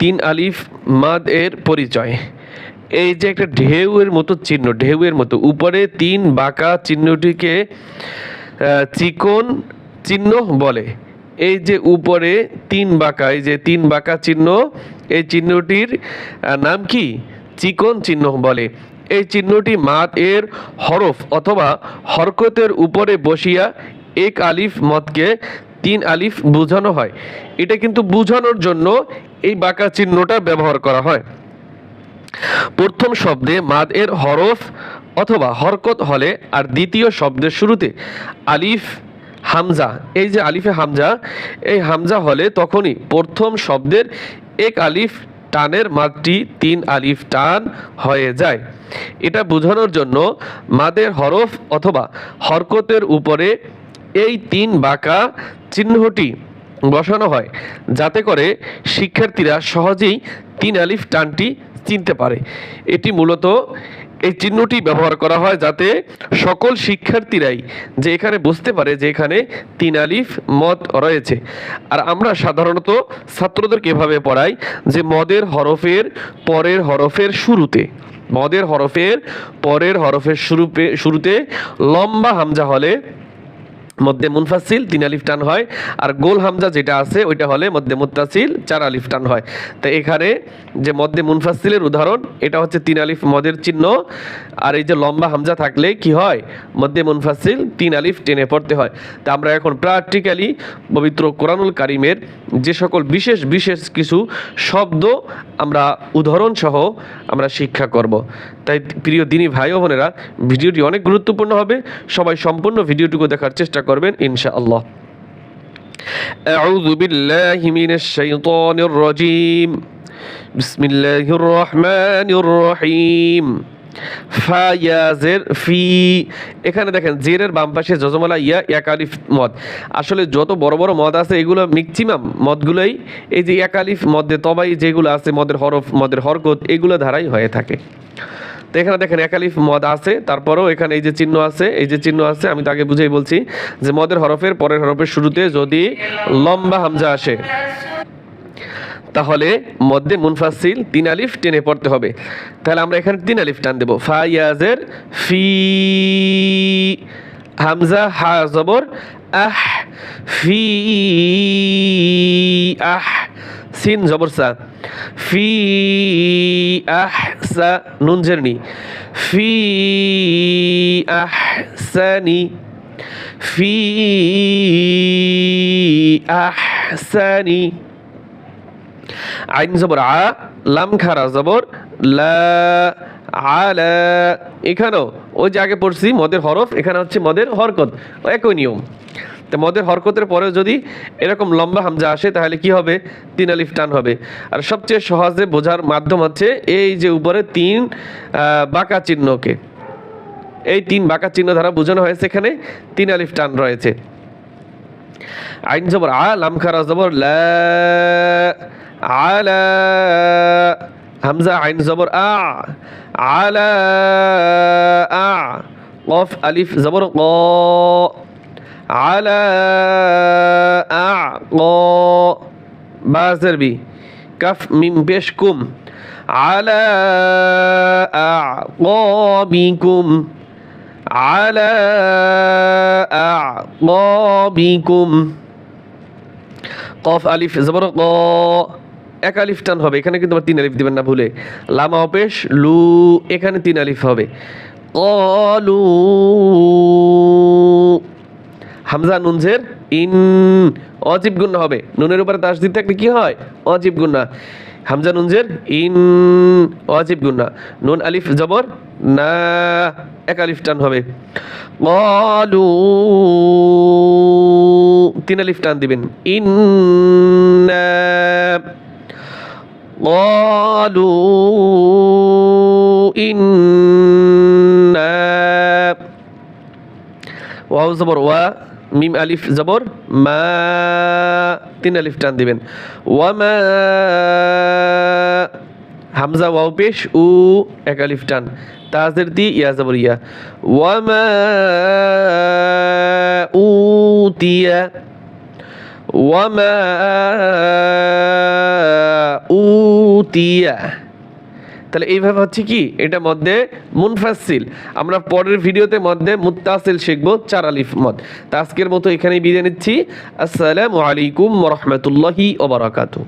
তিন আলিফ মাদ এর পরিচয়। এই যে একটা ঢেউয়ের মতো চিহ্ন, ঢেউয়ের মতো, উপরে তিন বাঁকা চিহ্নটিকে চিকন চিহ্ন বলে। এই যে উপরে তিন বাঁকা, এই যে তিন বাঁকা চিহ্ন, এই চিহ্নটির নাম কি? চিকন চিহ্ন বলে। এই চিহ্নটি মাদ এর হরফ অথবা হরকতের উপরে বসিয়া এক আলিফ মতকে তিন আলিফ বোঝানো হয়। এটা কিন্তু বোঝানোর জন্য এই বাঁকা চিহ্নটা ব্যবহার করা হয়। প্রথম শব্দে মাদ এর হরফ অথবা হরকত হলে আর দ্বিতীয় শব্দের শুরুতে আলিফ, হামজা। এই যে আলিফে হামজা, এই হামজা হলে তখনই প্রথম শব্দের এক আলিফ টানের মাদটি তিন আলিফ টান হয়ে যায়। এটা বোঝানোর জন্য মাদের হরফ অথবা হরকতের উপরে এই তিন বাঁকা চিহ্নটি বসানো হয় যাতে করে শিক্ষার্থীরা সহজেই তিন আলিফ টানটি চিনতে পারে। এটি মূলত এই চিহ্নটি ব্যবহার করা হয় যাতে সকল শিক্ষার্থীরাই যে এখানে বুঝতে পারে যে এখানে তিন আলিফ মদ রয়েছে। আর আমরা সাধারণত ছাত্রদেরকে এভাবে পড়াই যে মদের হরফের পরের হরফের শুরুতে, মদের হরফের পরের হরফের শুরুতে শুরুতে লম্বা হামজা হলে মধ্যে মুনফাসিল তিন আলিফ টান হয়। আর গোল হামজা যেটা আছে, ওইটা হলে মধ্যে মুত্তাসিল, চার আলিফ টান হয়। তো এখানে যে মধ্যে মুনফাসিলের উদাহরণ, এটা হচ্ছে তিন আলিফ মদের চিহ্ন। আর এই যে লম্বা হামজা থাকলে কি হয়? মধ্যে মুনফাসিল তিন আলিফ টেনে পড়তে হয়। তা আমরা এখন প্র্যাকটিক্যালি পবিত্র কোরআনুল কারিমের যে সকল বিশেষ বিশেষ কিছু শব্দ আমরা, উদাহরণ সহ আমরা শিক্ষা করব। তাই প্রিয় দিনী ভাই বোনেরা, ভিডিওটি অনেক গুরুত্বপূর্ণ হবে। সবাই সম্পূর্ণ ভিডিওটুকু দেখার চেষ্টা করবেন ইনশাআল্লাহ أعوذ بالله من الشيطان الرجيم بسم الله الرحمن الرحيم ফায়াজের ফি এখানে দেখেন জেরের বাম পাশে যজমালা ইয়া একালিফ মদ আসলে যত বড় বড় মদ আছে এগুলো ম্যাক্সিমাম মদগুলোই এই যে একালিফ মধ্যে তবাই যেগুলো আছে মদের হরফ মদের হরকত এগুলো ধারাই হয়ে থাকে তো এখানে দেখেন একালিফ মদ আছে, তারপরও এখানে এই যে চিহ্ন আছে, এই যে চিহ্ন আছে, আমি তাকে বুঝেই বলছি যে মদের হরফের পরের হরফের শুরুতে যদি লম্বা হামজা আসে, তাহলে মধ্যে মুনফাসিল তিন আলিফ টেনে পড়তে হবে। তাহলে আমরা এখানে তিন আলিফ টান দেবো। ফায়াজের ফি, হামজা, হা, জবর, আহ, ফি, আহ, সিন, জবর, সা। ফি আহ সা নুন জেরনি ফি আহ সানি ফি আহ সানি আইন জবর আ, লাম খারা জবর, লা আলা। এখানেও, ওই যে আগে পড়ছি, মদের হরফ, এখানে হচ্ছে মদের হরকত, একই নিয়ম। মদের হরকতের পরেও যদি এরকম লম্বা হামজা আসে, তাহলে কি হবে? তিন আলিফ টান হবে। আর সবচেয়ে সহজে বোঝার মাধ্যম হচ্ছে, এই যে উপরে তিন বাঁকা চিহ্নকে। এই তিন বাঁকা চিহ্ন দ্বারা বোঝানো হয়েছে এখানে, তিন আলিফ টান রয়েছে। আইন জবর আ, লাম খারা জবর লা হামজা আইন জবর আ আলা আ, কফ আলিফ জবর ক। আলা আ ক বাজের বি কাফ মিম পেশ কুম আলা আ বিকুম على أعقابكم কফ আলিফ জবর ক এক আলিফ টান হবে এখানে কিন্তু আবার তিন আলিফ দিবেন না ভুলে লামা অপেশ লু এখানে তিন আলিফ হবে কলু হামজা নুনঝের, ইন অজীব গুন্না হবে। নুনের উপরে দাস দিতে থাকলে কি হয়? অজীব গুন্না। হামজা নুনজের ইন অজীব গুন্না। নুন আলিফ জবর, না, এক আলিফ টান হবে। কলু, তিন আলিফ টান দিবেন। ইন কলু ইন ওয়াও জবর, ওয়া। মিম আলিফ জবর, মা, তিন আলিফ টান দিবেন। ওয়ামা হামজা, ওয়াও পেশ, উ, এক আলিফ টান। তাজের দি, ইয়া জবর, ইয়া। ওয়ামা উতিয়া ওয়ামা উতিয়া তাহলে এইভাবে হচ্ছে কি? এটা মধ্যে মুনফাসিল আমরা পরের ভিডিওতে মধ্যে মুতাসিল শিখব চার আলিফ মদ। তা আজকের মতো এখানেই বিদায় নিচ্ছি। আসসালামু আলাইকুম রহমতুল্লাহি ওবরাকাতু